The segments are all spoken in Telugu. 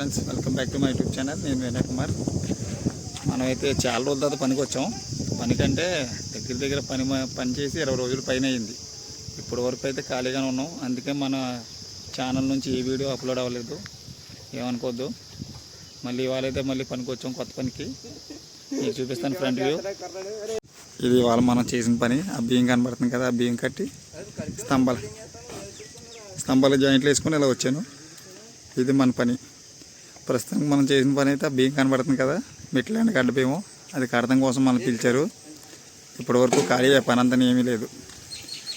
Friends welcome back to my YouTube channel నేను వినయ్ కుమార్. మనమైతే చాలా రోజుల తర్వాత పనికి వచ్చాం. పనికంటే దగ్గర దగ్గర పని పని చేసి ఇరవై రోజులు పైన అయింది. ఇప్పటి వరకు అయితే ఖాళీగానే ఉన్నాం. అందుకే మన ఛానల్ నుంచి ఏ వీడియో అప్లోడ్ అవ్వలేదు. ఏమనుకోవద్దు. మళ్ళీ ఇవాళ అయితే మళ్ళీ పనికి వచ్చాం కొత్త పనికి. మీకు చూపిస్తాను ఫ్రంట్ వ్యూ ఇది ఇవాళ మనం చేసిన పని. ఆ బియ్యం కనబడుతుంది కదా ఆ బియ్యం కట్టి స్తంభాలు స్తంభాలు జాయింట్లు వేసుకొని ఇలా వచ్చాను. ఇది మన పని. ప్రస్తుతం మనం చేసిన పని అయితే ఆ బియ్యం కనబడుతుంది కదా. మెట్లండి గడ్డ బియ్యం అది కడతం కోసం మనం పిలిచారు. ఇప్పటి వరకు ఖాళీ అయ్యే పని అంతా ఏమీ లేదు.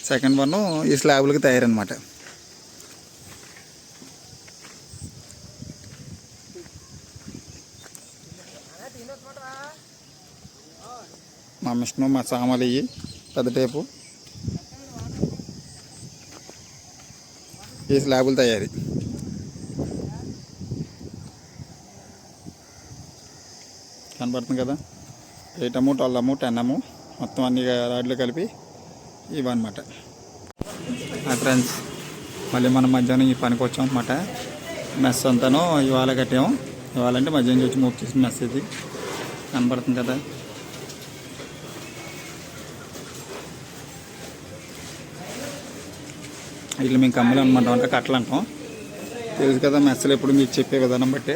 సెకండ్ వన్ ఈ స్లాబ్లకి తయారనమాట మా మిషను మా సామాలు ఇవి పెద్ద టేపు. ఈ స్లాబులు తయారీ. కనబడుతుంది కదా? ఎయిట్ అమ్ము ట్వెల్వ్ అమ్ము టెన్ అమ్ము మొత్తం అన్ని రాడ్లు కలిపి ఇవన్నమాట ఫ్రెండ్స్ మళ్ళీ మనం మధ్యాహ్నం ఈ పనికి వచ్చాం అనమాట మెస్ అంతాను ఇవాళ కట్టాము ఇవాళ అంటే మధ్యాహ్నం వచ్చి మూవ్ చేసిన మెస్ ఇది. కనబడుతుంది కదా? ఇట్లా మేము కమ్మలు అనమాట అంటే కట్టలు అంటాం. తెలుసు కదా మెస్సులు ఎప్పుడు మీకు చెప్పే విధానం బట్టి.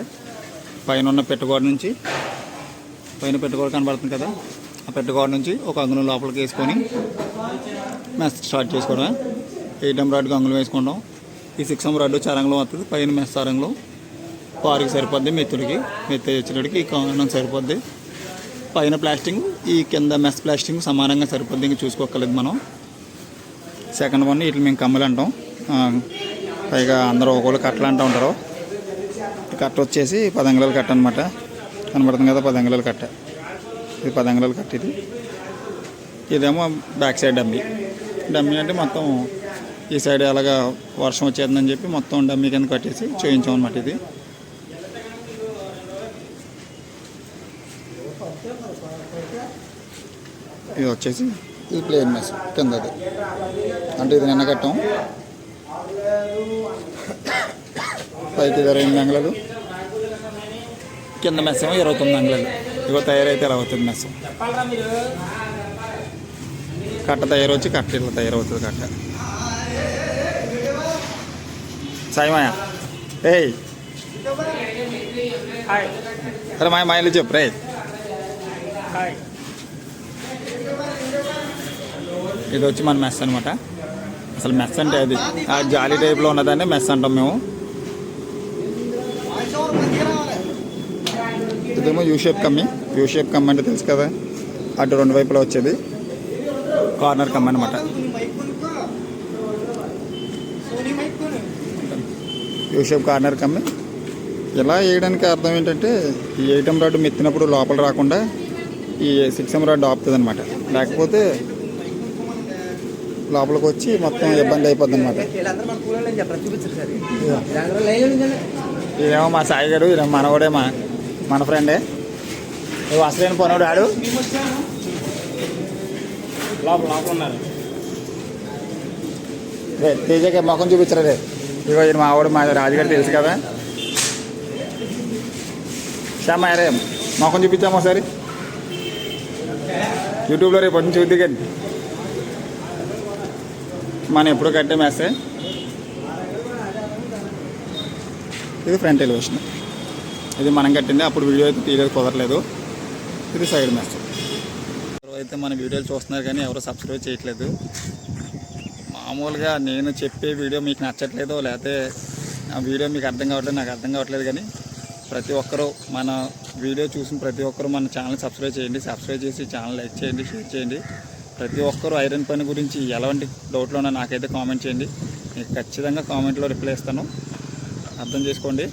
పైన ఉన్న పెట్టుకోడ నుంచి పైన పెట్టుకోడ కనబడుతుంది కదా. ఆ పెట్టుకోడ నుంచి ఒక అంగుళం లోపలికి వేసుకొని మెస్ స్టార్ట్ చేసుకోవడం ఎయిట్ ఎం రాడ్కి అంగుళం వేసుకుంటాం. ఈ సిక్స్ ఎం రాడ్ చరంగంలో వస్తుంది పైన మెస్ చరంగంలో పారికి సరిపోద్ది మెత్తుడికి మెత్త వచ్చేటికి ఈ కారణం సరిపోద్ది. పైన ప్లాస్టింగ్ ఈ కింద మెస్ ప్లాస్టింగ్ సమానంగా సరిపోద్ది. ఇంకా చూసుకోకలేదు మనం. సెకండ్ వన్ ఇట్లా మేము కమ్మలు అంటాం. పైగా అందరూ ఒకళ్ళు కట్టలు అంటూ ఉంటారు. కట్ట వచ్చేసి పదంగుళాలు కట్ట అనమాట కనబడుతుంది కదా పదంగుళాలు కట్ట. ఇది పదంగుళాలు కట్ట ఇది. ఇదేమో బ్యాక్ సైడ్ డమ్మీ. డమ్మీ అంటే మొత్తం ఈ సైడ్ అలాగా వర్షం వచ్చేస్తుందని చెప్పి మొత్తం డమ్మీ కింద కట్టేసి చేయించాం ఇది. ఇది వచ్చేసి ఇది ప్లేన్ మెస్ కిందది. అంటే ఇది నిన్న కట్టాం. పైకి ఇరవై ఎనిమిది అంగుళాలు. కింద మెస్ ఏమో ఇరవై తొమ్మిది అంగుళాలు. ఇగో తయారైతే ఇలా అవుతుంది మెస్ కట్ట తయారు వచ్చి కట్ట ఇట్లా తయారవుతుంది కట్ట. సాయిమాయ ఏయ్. అరే మాయ మాయలు చెప్పు రే ఇది వచ్చి మన మెస్ అనమాట అసలు మెస్ అంటే అది ఆ జాలీ టైప్లో ఉన్నదాన్ని మెస్ అంటాం మేము. ఇదేమో యూ షేప్ కమ్మి. యూ షేప్ కమ్మి అంటే తెలుసు కదా? అటు రెండు వైపులా వచ్చేది. కార్నర్ కమ్మి అనమాట యూ షేప్ కార్నర్ కమ్మి. ఇలా వేయడానికి అర్థం ఏంటంటే ఈ ఎయిటమ్ రాడ్ మెత్తినప్పుడు లోపల రాకుండా ఈ సిక్స్ ఎం రాడ్ ఆపుతుంది అనమాట లేకపోతే లోపలికి వచ్చి మొత్తం ఇబ్బంది అయిపోద్ది అనమాట ఇదేమో మా సాయి గారు మనవాడే మా మన ఫ్రెండే నువ్వు అసలైన పోనాడు ఆడు. లోపల లోపల ఉన్నారు. రే తేజకి మొఖం చూపించరా రే. ఇగో ఈయన మా ఆవిడ మా రాజుగారు తెలుసు కదా. శ్యామ రే మొఖం చూపించాము ఒకసారి? యూట్యూబ్లో రేపు వచ్చి చూద్ది కానీ. మనం ఎప్పుడు కట్టే మేస్తే ఇది ఫ్రంట్ ఎలివేషన్ ఇది మనం కట్టింది. అప్పుడు వీడియో అయితే తీయలేదు కుదరలేదు. ఇది సైడ్ మ్యాచ్ అయితే మన వీడియోలు చూస్తున్నారు కానీ ఎవరు సబ్స్క్రైబ్ చేయట్లేదు. మామూలుగా నేను చెప్పే వీడియో మీకు నచ్చట్లేదు లేకపోతే ఆ వీడియో మీకు అర్థం కావట్లేదు నాకు అర్థం కావట్లేదు కానీ ప్రతి ఒక్కరూ మన వీడియో చూసిన ప్రతి ఒక్కరూ మన ఛానల్ సబ్స్క్రైబ్ చేయండి. సబ్స్క్రైబ్ చేసి ఛానల్ లైక్ చేయండి షేర్ చేయండి. ప్రతి ఒక్కరూ ఐరన్ పని గురించి ఎలాంటి డౌట్లు ఉన్నా నాకైతే కామెంట్ చేయండి. మీకు ఖచ్చితంగా కామెంట్లో రిప్లై ఇస్తాను. అర్థం చేసుకోండి.